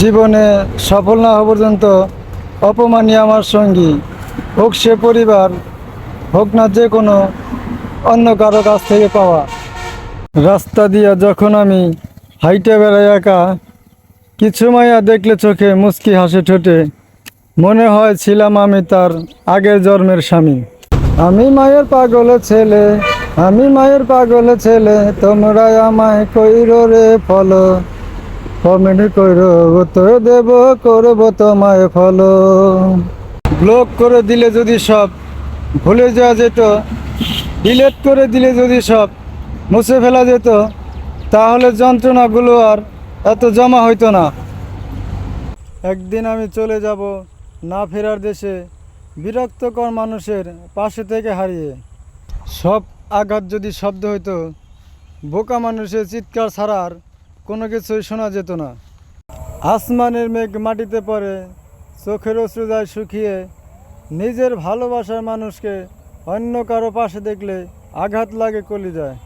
জীবনে সফল না হওয়া পর্যন্ত অপমানই আমার সঙ্গী। হোক সে পরিবার, হোক না যে কোনো, অন্য কারও কাছ থেকে পাওয়া। রাস্তা দিয়া যখন আমি হাইটে বেড়াই একা, কিছু মায়া দেখলে চোখে মুচকি হাসে ঠোঁটে। মনে হয় ছিলাম আমি তার আগের জন্মের স্বামী। আমি মায়ের পাগলে ছেলে, আমি মায়ের পাগলে ছেলে তোমরা আমায় কইর রে ফলো। কমেন্ট কইর, উত্তর দেব, করব তোমায় ফলো ব্লক করে দিলে যদি সব, ভুলে যাওয়া যেত। ডিলেট করে দিলে যদি সব, মুছে ফেলা যেত। তাহলে যন্ত্রণাগুলো আর এত জমা হইতো না। একদিন আমি চলে যাব না ফেরার দেশে, বিরক্তকর মানুষের পাশে থেকে হারিয়ে। সব আঘাত যদি শব্দ হইতো, বোকা মানুষের চিৎকার ছাড়ার কোনো কিছুই শোনা যেত না। আসমানের মেঘ মাটিতে পড়ে, চোখের অশ্রু যায় শুকিয়ে, নিজের ভালোবাসার মানুষকে অন্য কারও পাশে দেখলে আঘাত লাগে কলি যায়